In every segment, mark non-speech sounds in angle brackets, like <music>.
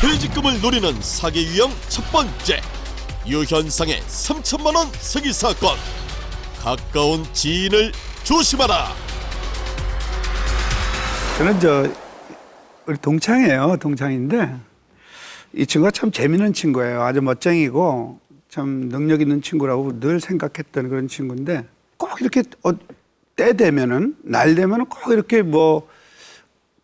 퇴직금을 노리는 사기 유형 첫 번째 유현상의 3천만 원 사기 사건 가까운 지인을 조심하라 저는 저 우리 동창이에요. 동창인데 이 친구가 참 재밌는 친구예요. 아주 멋쟁이고 참 능력 있는 친구라고 늘 생각했던 그런 친구인데 꼭 이렇게 어, 때 되면은 날 되면은 꼭 이렇게 뭐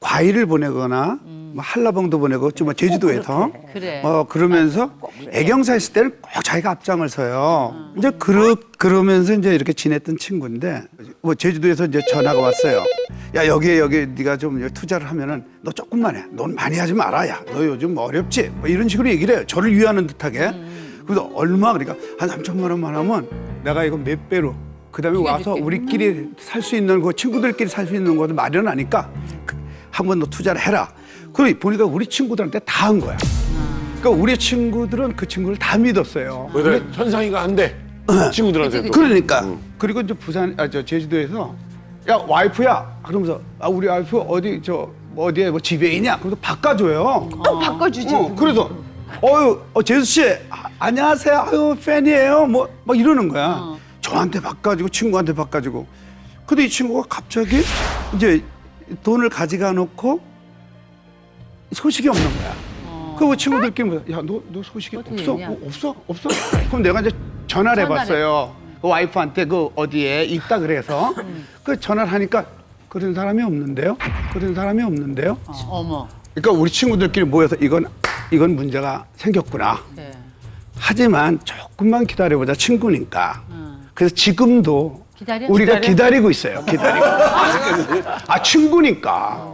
과일을 보내거나 뭐 한라봉도 보내고 좀 제주도에서 그래. 어 그러면서 애경사 했을 때는 꼭 자기가 앞장을 서요. 이제 그러 그러면서 이제 이렇게 지냈던 친구인데 뭐 제주도에서 이제 전화가 왔어요. 야 여기에 여기 네가 좀 투자를 하면은 너 조금만 해. 넌 많이 하지 마라. 야너 요즘 어렵지. 뭐 이런 식으로 얘기를 해요. 저를 위하는 듯하게. 그래서 얼마 그러니까 한 3천만 원만 하면 내가 이거 몇 배로 그다음에 와서 우리끼리 살 수 있는 거 친구들끼리 살 수 있는 것을 마련하니까 그- 한번 너 투자를 해라. 그러니 보니까 우리 친구들한테 다 한 거야. 그러니까 우리 친구들은 그 친구를 다 믿었어요. 왜 현상이가 안 돼? 친구들한테 도 그러니까 그리고 이제 부산 아 저 제주도에서 야 와이프야 그러면서 아 우리 와이프 어디 저 뭐 어디에 뭐 집에 있냐 그래서 바꿔줘요. 또 바꿔주지. 어, 그래서 어유 어, 제수 씨 아, 안녕하세요 아유 팬이에요 뭐 막 이러는 거야. 저한테 바꿔주고 친구한테 바꿔주고. 근데 이 친구가 갑자기 이제 돈을 가져가 놓고 소식이 없는 거야. 그 친구들끼리 뭐, 야, 너, 너 소식이 어떻게 없어? 됐냐? 어, 없어? 없어? 그럼 내가 이제 전화를 해봤어요. 그 와이프한테 그 어디에 있다 그래서 그 전화를 하니까 그런 사람이 없는데요? 그런 사람이 없는데요? 어머. 그러니까 우리 친구들끼리 모여서 이건 이건 문제가 생겼구나. 네. 하지만 조금만 기다려보자 친구니까. 그래서 지금도 기다려? 우리가? 기다리고 있어요. 기다리고. <laughs> 아 친구니까.